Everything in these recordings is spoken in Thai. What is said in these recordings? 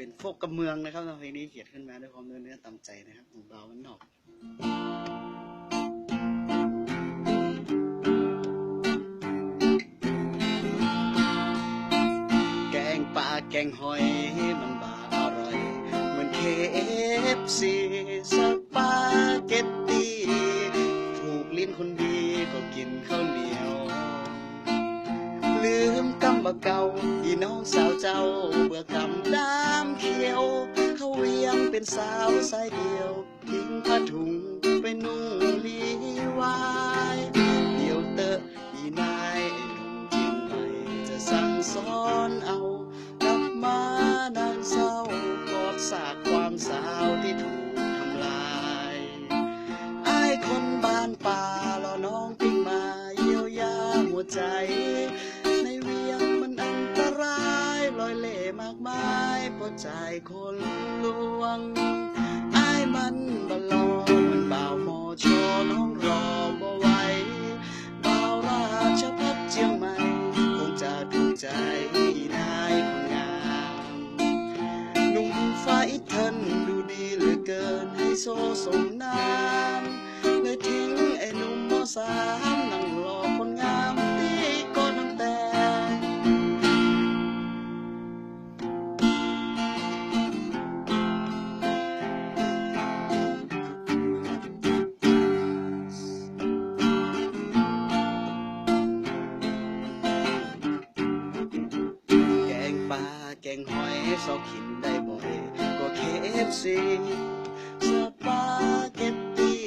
เป็นโฟกกับเมืองนะครับเพลงนี้เขียนขึ้นมาด้วยความเนื้อเนื้อต่ำใจนะครับของเรามันนอกแกงปลาแกงหอยมันบาอร่อย เหมือนเคฟซี มกำบะเก่าพี่น้องสาวเจ้าเบื่อกำดามเขียว เขาเวียงเป็นสาวสายเดียว ทิ้งผ้าถุงไปนุ่งลีวายเดี๋ยวเตอะอีนายไอ้หนุ่มเจียงใหม่จะสั่งสอนเอากลับมานางเศร้ากอดสากความสาวที่ถูกทำลายอายคนบ้านป่ารอน้องปิ้งมาเยียวยาหัวใจ ใจคนลวงอายมันบลอมันบ่าวมอชอน้องรอบ่ไหวบ่าวราชพัฒเจียงใหม่คงจะถูกใจนายคนงามหนุ่มฟ้าอิทเทินดูดีเหลือเกินให้โซสมน้ำเลยทิ้งไอ้หนุ่มมอสาม แกงหอยสอบกินได้บ่อยก็เคฟซีสปาเกตตี้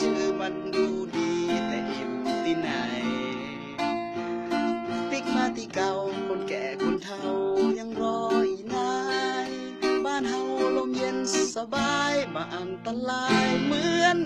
ชื่อมันดูดีแต่อิ่มที่ไหน ติ๊กมาที่เก่าคนแก่คนเฒ่ายังรออีนาย บ้านเฮาลมเย็นสบายมาอันตรายเหมือน